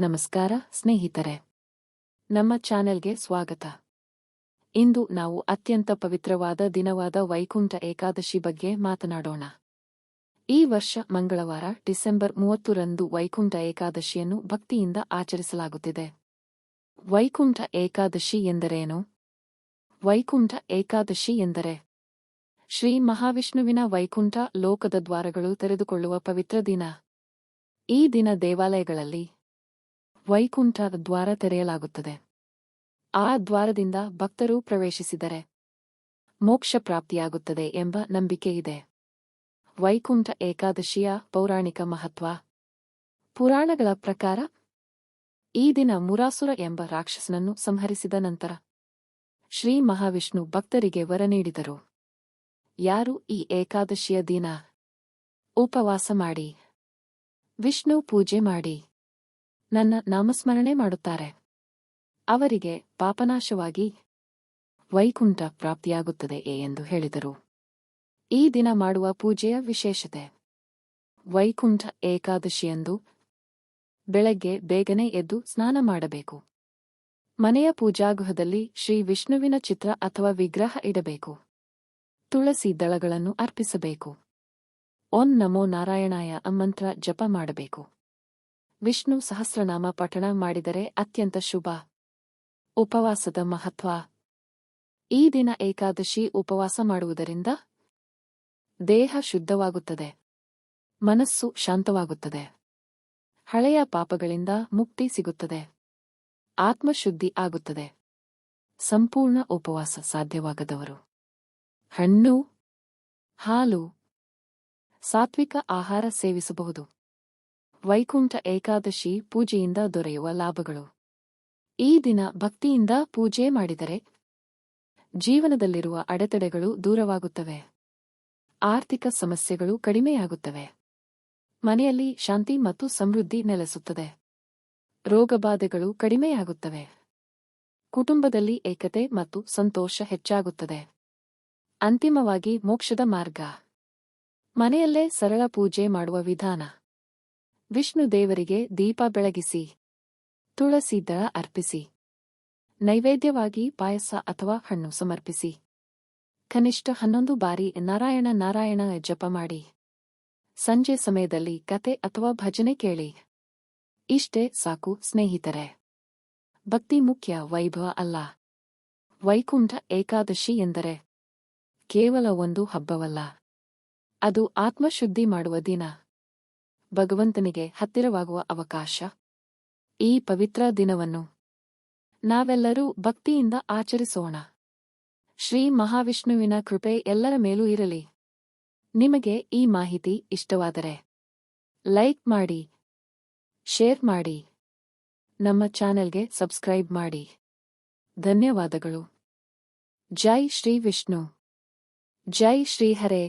ನಮಸ್ಕಾರ, ಸ್ನೇಹಿತರೆ. ನಮ್ಮ ಚಾನೆಲ್ಗೆ ಸ್ವಾಗತ. ಇಂದು ನಾವು ಅತ್ಯಂತ ಪವಿತ್ರವಾದ ದಿನವಾದ ವೈಕುಂಠ ಏಕಾದಶಿ ಬಗ್ಗೆ ಮಾತನಾಡೋಣ. ಈ ವರ್ಷ ಮಂಗಳವಾರ ಡಿಸೆಂಬರ್ ಮೂವತ್ತರಂದು ವೈಕುಂಠ ಏಕಾದಶಿಯನ್ನು ಭಕ್ತಿಯಿಂದ ಆಚರಿಸಲಾಗುತ್ತಿದೆ. ವೈಕುಂಠ ಏಕಾದಶಿ ಎಂದರೇನು? ವೈಕುಂಠ ಏಕಾದಶಿ ಎಂದರೆ ಶ್ರೀ ಮಹಾವಿಷ್ಣುವಿನ ವೈಕುಂಠ ಲೋಕದ ದ್ವಾರಗಳು ತೆರೆದುಕೊಳ್ಳುವ ಪವಿತ್ರ ದಿನ. ಈ ದಿನ ದೇವಾಲಯಗಳಲ್ಲಿ ವೈಕುಂಠ ದ್ವಾರ ತೆರೆಯಲಾಗುತ್ತದೆ. ಆ ದ್ವಾರದಿಂದ ಭಕ್ತರು ಪ್ರವೇಶಿಸಿದರೆ ಮೋಕ್ಷ ಪ್ರಾಪ್ತಿಯಾಗುತ್ತದೆ ಎಂಬ ನಂಬಿಕೆ ಇದೆ. ವೈಕುಂಠ ಏಕಾದಶಿಯ ಪೌರಾಣಿಕ ಮಹತ್ವ. ಪುರಾಣಗಳ ಪ್ರಕಾರ ಈ ದಿನ ಮುರಾಸುರ ಎಂಬ ರಾಕ್ಷಸನನ್ನು ಸಂಹರಿಸಿದ ನಂತರ ಶ್ರೀ ಮಹಾವಿಷ್ಣು ಭಕ್ತರಿಗೆ ವರ ನೀಡಿದರು. ಯಾರು ಈ ಏಕಾದಶಿಯ ದಿನ ಉಪವಾಸ ಮಾಡಿ, ವಿಷ್ಣು ಪೂಜೆ ಮಾಡಿ ನನ್ನ ನಾಮಸ್ಮರಣೆ ಮಾಡುತ್ತಾರೆ. ಅವರಿಗೆ ಪಾಪನಾಶವಾಗಿ ವೈಕುಂಠ ಪ್ರಾಪ್ತಿಯಾಗುತ್ತದೆ ಎಂದು ಹೇಳಿದರು. ಈ ದಿನ ಮಾಡುವ ಪೂಜೆಯ ವಿಶೇಷತೆ. ವೈಕುಂಠ ಏಕಾದಶಿಯಂದು ಬೆಳಗ್ಗೆ ಬೇಗನೆ ಎದ್ದು ಸ್ನಾನ ಮಾಡಬೇಕು. ಮನೆಯ ಪೂಜಾಗೃಹದಲ್ಲಿ ಶ್ರೀ ವಿಷ್ಣುವಿನ ಚಿತ್ರ ಅಥವಾ ವಿಗ್ರಹ ಇಡಬೇಕು. ತುಳಸಿ ದಳಗಳನ್ನು ಅರ್ಪಿಸಬೇಕು. ಓಂ ನಮೋ ನಾರಾಯಣಾಯ ಮಂತ್ರ ಜಪ ಮಾಡಬೇಕು. ವಿಷ್ಣು ಸಹಸ್ರನಾಮ ಪಠಣ ಮಾಡಿದರೆ ಅತ್ಯಂತ ಶುಭ. ಉಪವಾಸದ ಮಹತ್ವ. ಈ ದಿನ ಏಕಾದಶಿ ಉಪವಾಸ ಮಾಡುವುದರಿಂದ ದೇಹ ಶುದ್ಧವಾಗುತ್ತದೆ. ಮನಸ್ಸು ಶಾಂತವಾಗುತ್ತದೆ. ಹಳೆಯ ಪಾಪಗಳಿಂದ ಮುಕ್ತಿ ಸಿಗುತ್ತದೆ. ಆತ್ಮಶುದ್ಧಿ ಆಗುತ್ತದೆ. ಸಂಪೂರ್ಣ ಉಪವಾಸ ಸಾಧ್ಯವಾಗದವರು. ಹಣ್ಣು, ಹಾಲು, ಸಾತ್ವಿಕ ಆಹಾರ ಸೇವಿಸಬಹುದು. ವೈಕುಂಠ ಏಕಾದಶಿ ಪೂಜೆಯಿಂದ ದೊರೆಯುವ ಲಾಭಗಳು. ಈ ದಿನ ಭಕ್ತಿಯಿಂದ ಪೂಜೆ ಮಾಡಿದರೆ ಜೀವನದಲ್ಲಿರುವ ಅಡೆತಡೆಗಳು ದೂರವಾಗುತ್ತವೆ. ಆರ್ಥಿಕ ಸಮಸ್ಯೆಗಳು ಕಡಿಮೆಯಾಗುತ್ತವೆ. ಮನೆಯಲ್ಲಿ ಶಾಂತಿ ಮತ್ತು ಸಮೃದ್ಧಿ ನೆಲೆಸುತ್ತದೆ. ರೋಗಬಾಧೆಗಳು ಕಡಿಮೆಯಾಗುತ್ತವೆ. ಕುಟುಂಬದಲ್ಲಿ ಏಕತೆ ಮತ್ತು ಸಂತೋಷ ಹೆಚ್ಚಾಗುತ್ತದೆ. ಅಂತಿಮವಾಗಿ ಮೋಕ್ಷದ ಮಾರ್ಗ. ಮನೆಯಲ್ಲೇ ಸರಳ ಪೂಜೆ ಮಾಡುವ ವಿಧಾನ. ವಿಷ್ಣು ದೇವರಿಗೆ ದೀಪ ಬೆಳಗಿಸಿ, ತುಳಸಿ ದಳ ಅರ್ಪಿಸಿ, ನೈವೇದ್ಯವಾಗಿ ಪಾಯಸ ಅಥವಾ ಹಣ್ಣು ಸಮರ್ಪಿಸಿ, ಕನಿಷ್ಠ ಹನ್ನೊಂದು ಬಾರಿ ನಾರಾಯಣ ನಾರಾಯಣ ಜಪ ಮಾಡಿ, ಸಂಜೆ ಸಮಯದಲ್ಲಿ ಕತೆ ಅಥವಾ ಭಜನೆ ಕೇಳಿ. ಇಷ್ಟೇ ಸಾಕು ಸ್ನೇಹಿತರೆ. ಭಕ್ತಿ ಮುಖ್ಯ ವೈಭವ ಅಲ್ಲ. ವೈಕುಂಠ ಏಕಾದಶಿ ಎಂದರೆ ಕೇವಲ ಒಂದು ಹಬ್ಬವಲ್ಲ. ಅದು ಆತ್ಮಶುದ್ಧಿ ಮಾಡುವ ದಿನ. ಭಗವಂತನಿಗೆ ಹತ್ತಿರವಾಗುವ ಅವಕಾಶ? ಈ ಪವಿತ್ರ ದಿನವನ್ನು ನಾವೆಲ್ಲರೂ ಭಕ್ತಿಯಿಂದ ಆಚರಿಸೋಣ. ಶ್ರೀ ಮಹಾವಿಷ್ಣುವಿನ ಕೃಪೆ ಎಲ್ಲರ ಮೇಲೂ ಇರಲಿ. ನಿಮಗೆ ಈ ಮಾಹಿತಿ ಇಷ್ಟವಾದರೆ ಲೈಕ್ ಮಾಡಿ, ಶೇರ್ ಮಾಡಿ, ನಮ್ಮ ಚಾನೆಲ್ಗೆ ಸಬ್ಸ್ಕ್ರೈಬ್ ಮಾಡಿ. ಧನ್ಯವಾದಗಳು. ಜೈ ಶ್ರೀ ವಿಷ್ಣು. ಜೈ ಶ್ರೀ ಹರೇ.